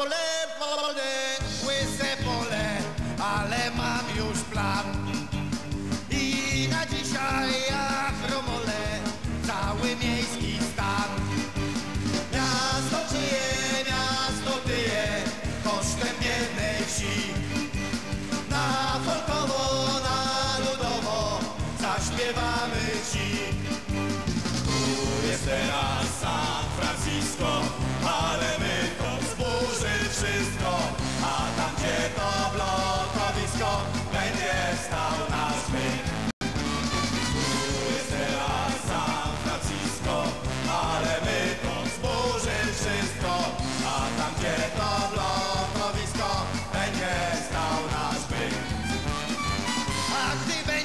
pole, pole, łyse pole, ale mam już plan. I na dzisiaj ja chromolę cały miejski stan. Miasto czyje, miasto tyje, kosztem jednej wsi. Na folkowo, na ludowo zaśpiewamy ci.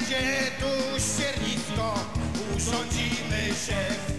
Będzie tu ściernisko, urządzimy się